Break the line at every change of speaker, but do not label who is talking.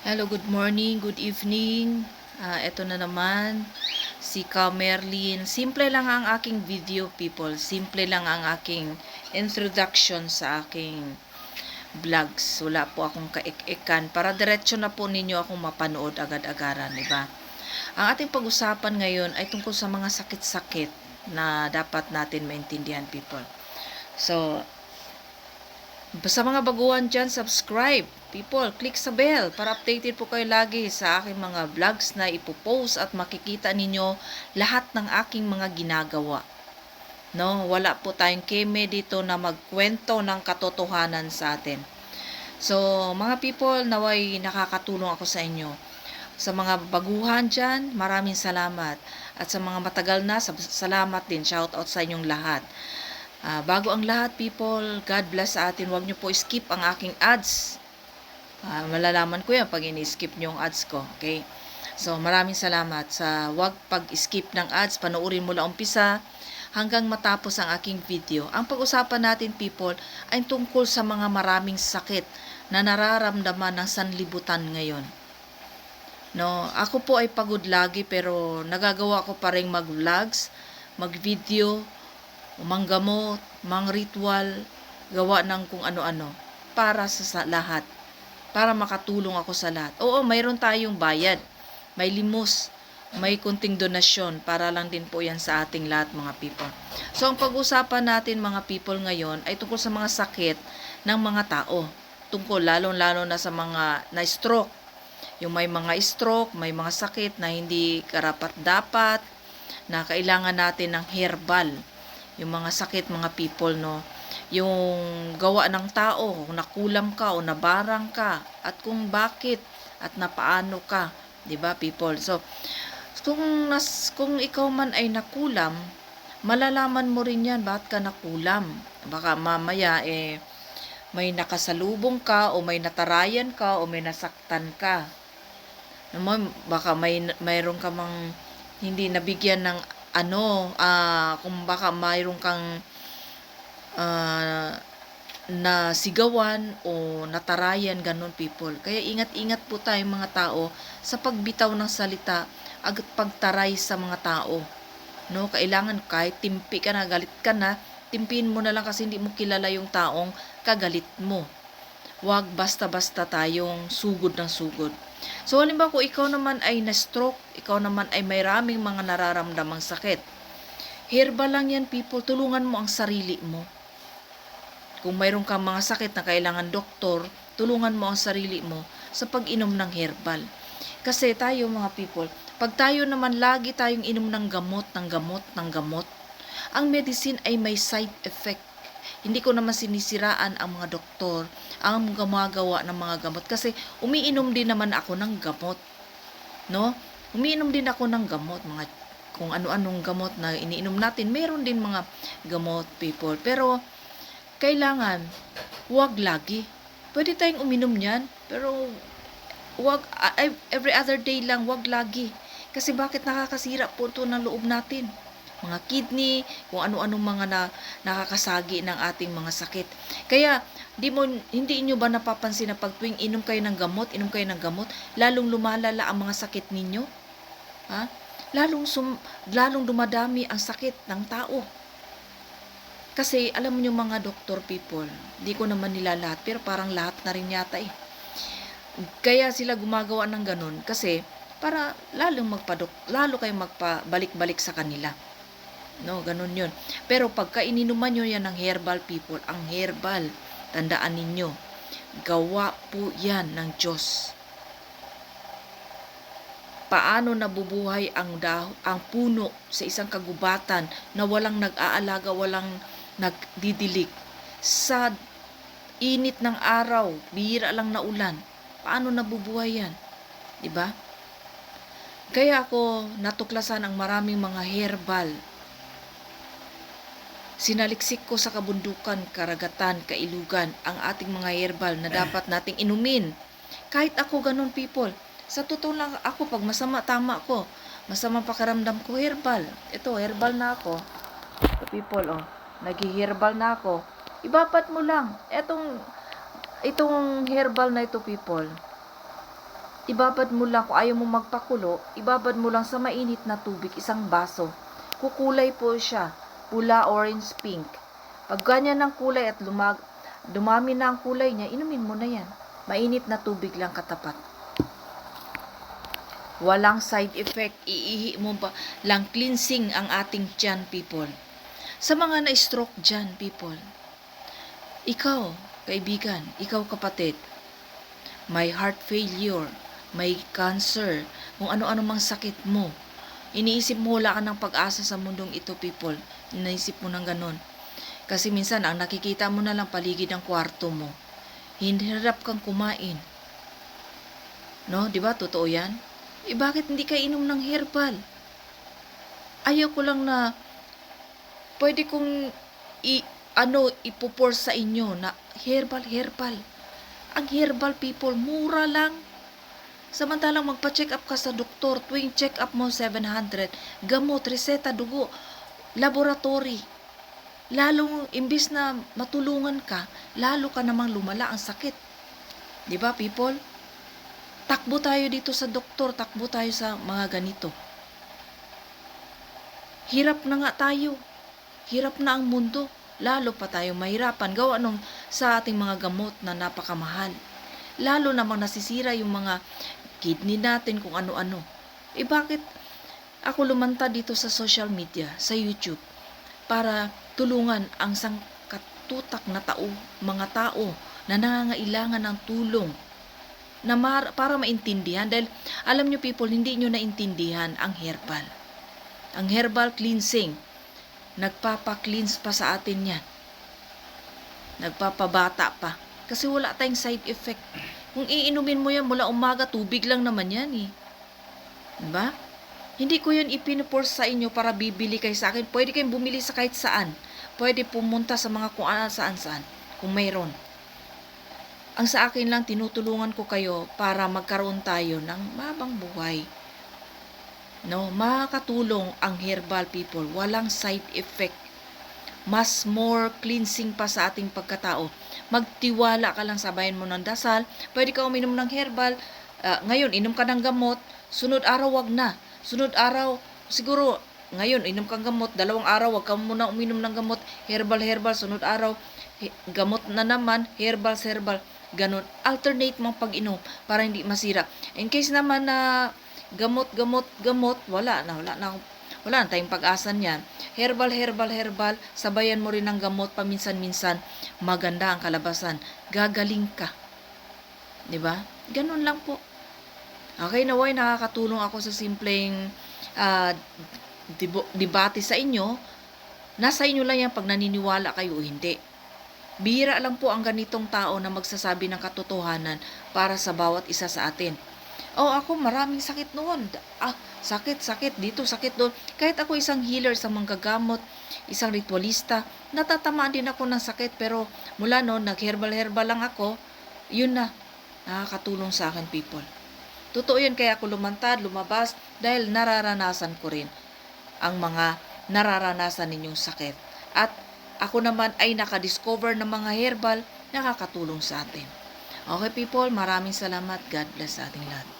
Hello, good morning, good evening. Ah, eto na naman si Ka Merlin. Simple lang ang aking video, people. Simple lang ang aking introduction sa aking vlogs. Wala po akong kaik-ikan para diretso na po ninyo akong mapanood agad-agaran, di ba? Ang ating pag-usapan ngayon ay tungkol sa mga sakit-sakit na dapat natin maintindihan, people. So, sa mga baguhan dyan, subscribe. People, click sa bell para updated po kayo lagi sa aking mga vlogs na ipopost at makikita ninyo lahat ng aking mga ginagawa. No, wala po tayong keme dito na magkwento ng katotohanan sa atin. So, mga people, naway nakakatulong ako sa inyo. Sa mga baguhan dyan, maraming salamat. At sa mga matagal na, salamat din. Shout out sa inyong lahat. Ah, bago ang lahat, people, God bless sa atin. Huwag niyo po skip ang aking ads. Ah, malalaman ko yan pag ini-skip niyo ang ads ko. Okay? So, maraming salamat sa wag pag-skip ng ads. Panoorin mo lang umpisa hanggang matapos ang aking video. Ang pag-usapan natin, people, ay tungkol sa mga maraming sakit na nararamdaman ng sanlibutan ngayon. No, ako po ay pagod lagi pero nagagawa ko pa rin mag-vlogs, mag-video, manggamot, mang ritual, gawa ng kung ano-ano para sa, lahat. Para makatulong ako sa lahat. Oo, mayroon tayong bayad. May limos. May kunting donasyon para lang din po yan sa ating lahat mga people. So, ang pag-usapan natin mga people ngayon ay tungkol sa mga sakit ng mga tao. Tungkol lalong-lalo na sa mga na-stroke. Yung may mga stroke, may mga sakit na hindi karapat-dapat, na kailangan natin ng herbal yung mga sakit mga people no? Yung gawa ng tao kung nakulam ka o nabarang ka at kung bakit at napaano ka 'di ba people? So kung nas kung ikaw man ay nakulam malalaman mo rin yan bakit ka nakulam? Baka mamaya eh may nakasalubong ka o may natarayan ka o may nasaktan ka. Naman baka may mayroon ka mang hindi nabigyan ng ano, ah, kung baka mayroon kang ah, na sigawan o natarayan ganun people. Kaya ingat-ingat po tayo mga tao sa pagbitaw ng salita at pagtaray sa mga tao. No, kailangan kahit timpi ka na, galit ka na, timpin mo na lang kasi hindi mo kilala yung taong kagalit mo. Huwag basta-basta tayong sugod ng sugod. So, halimbawa kung ikaw naman ay na-stroke, ikaw naman ay may raming mga nararamdamang sakit. Herbal lang yan, people. Tulungan mo ang sarili mo. Kung mayroon kang mga sakit na kailangan doktor, tulungan mo ang sarili mo sa pag-inom ng herbal. Kasi tayo mga people, pag tayo naman lagi tayong inom ng gamot, ng gamot, ng gamot, ang medicine ay may side effect. Hindi ko naman sinisiraan ang mga doktor, ang gumagawa ng mga gamot kasi umiinom din naman ako ng gamot. No? Umiinom din ako ng gamot, mga kung ano-anong gamot na iniinom natin. Meron din mga gamot, people. Pero, kailangan, huwag lagi. Pwede tayong uminom niyan, pero wag every other day lang, wag lagi. Kasi bakit nakakasira po ito ng loob natin? Mga kidney, kung ano-anong mga na, nakakasagi ng ating mga sakit. Kaya, di mo, hindi inyo ba napapansin na pag tuwing inom kayo ng gamot, inom kayo ng gamot, lalong lumalala ang mga sakit ninyo? Ha? Lalong, sum, lalong dumadami ang sakit ng tao. Kasi, alam yung mga doctor people, di ko naman nila lahat, pero parang lahat na rin yata eh. Kaya sila gumagawa ng ganun kasi para lalong magpadok, lalo kayong magpabalik-balik sa kanila. No, ganun yun. Pero pagka ininuman nyo yan ng herbal people, ang herbal, tandaan ninyo, gawa po yan ng Diyos. Paano nabubuhay ang daho, ang puno sa isang kagubatan na walang nag-aalaga, walang nagdidilig. Sa init ng araw, bihira lang na ulan. Paano nabubuhay yan? 'Di ba? Kaya ako natuklasan ang maraming mga herbal. Sinaliksik ko sa kabundukan, karagatan, kailugan ang ating mga herbal na dapat nating inumin. Kahit ako ganun people. Sa totoo lang ako pag masama tama ko. Masama pakaramdam ko herbal. Ito herbal na ako. People oh. Naghi-herbal na ako. Ibabat mo lang. Etong itong herbal na ito people ibabad mo lang, kung ayaw mo magpakulo, ibabad mo lang sa mainit na tubig, isang baso. Kukulay po siya, pula, orange, pink. Pag ganyan ang kulay at lumag, dumami na ang kulay niya, inumin mo na yan. Mainit na tubig lang katapat. Walang side effect, iihi mo ba lang cleansing ang ating tiyan, people. Sa mga na-stroke dyan, people. Ikaw, kaibigan, ikaw kapatid, may heart failure, may cancer, kung ano-ano mang sakit mo. Iniisip mo wala ka ng pag-asa sa mundong ito, people. Iniisip mo ng ganon. Kasi minsan, ang nakikita mo na lang paligid ng kwarto mo. Hinirap kang kumain. No, di ba? Totoo yan? Eh, bakit hindi ka inom ng herbal? Ayaw ko lang na pwede kong i, ano, ipupor sa inyo na herbal, herbal. Ang herbal people, mura lang. Samantalang magpa-check up ka sa doktor, tuwing check up mo 700, gamot, reseta, dugo, laboratory. Lalo, imbis na matulungan ka, lalo ka namang lumala ang sakit. Di ba, people? Takbo tayo dito sa doktor, takbo tayo sa mga ganito. Hirap na nga tayo. Hirap na ang mundo. Lalo pa tayo mahirapan gawa nung sa ating mga gamot na napakamahal. Lalo namang nasisira yung mga kidney natin kung ano-ano. Eh bakit ako lumanta dito sa social media, sa YouTube, para tulungan ang sangkatutak na tao, mga tao na nangangailangan ng tulong na mar- para maintindihan dahil alam nyo people, hindi nyo naintindihan ang herbal. Ang herbal cleansing, nagpapa-cleanse pa sa atin yan. Nagpapabata pa. Kasi wala tayong side effect. Kung iinumin mo yan mula umaga, tubig lang naman yan eh. Diba? Hindi ko yan ipinupors sa inyo para bibili kayo sa akin. Pwede kayong bumili sa kahit saan. Pwede pumunta sa mga kung saan saan. Kung mayroon. Ang sa akin lang, tinutulungan ko kayo para magkaroon tayo ng mabang buhay. No, makakatulong ang herbal people. Walang side effect. Mas more cleansing pa sa ating pagkatao. Magtiwala ka lang sabayan mo ng dasal. Pwede ka uminom ng herbal. Ah, ngayon, inom ka ng gamot. Sunod araw, wag na. Sunod araw, siguro, ngayon, inom kang gamot. Dalawang araw, wag ka muna uminom ng gamot. Herbal, herbal. Sunod araw, gamot na naman. Herbal, herbal. Ganon. Alternate mong pag-inom para hindi masira. In case naman na gamot, gamot, gamot, wala na, wala na, wala na tayong pag-asa niyan. Herbal, herbal, herbal, sabayan mo rin ng gamot paminsan-minsan, maganda ang kalabasan. Gagaling ka. 'Di ba? Ganun lang po. Okay, naway nakakatulong ako sa simpleng dibo- debate sa inyo. Nasa inyo lang yan pag naniniwala kayo o hindi. Bihira lang po ang ganitong tao na magsasabi ng katotohanan para sa bawat isa sa atin. Oh, ako maraming sakit noon. Ah, sakit, sakit dito, sakit doon. Kahit ako isang healer sa manggagamot, isang ritualista, natatamaan din ako ng sakit pero mula noon nag-herbal-herbal lang ako, yun na nakakatulong sa akin people. Totoo yun kaya ako lumantad, lumabas dahil nararanasan ko rin ang mga nararanasan ninyong sakit. At ako naman ay nakadiscover ng mga herbal nakakatulong sa atin. Okay people, maraming salamat. God bless sa ating lahat.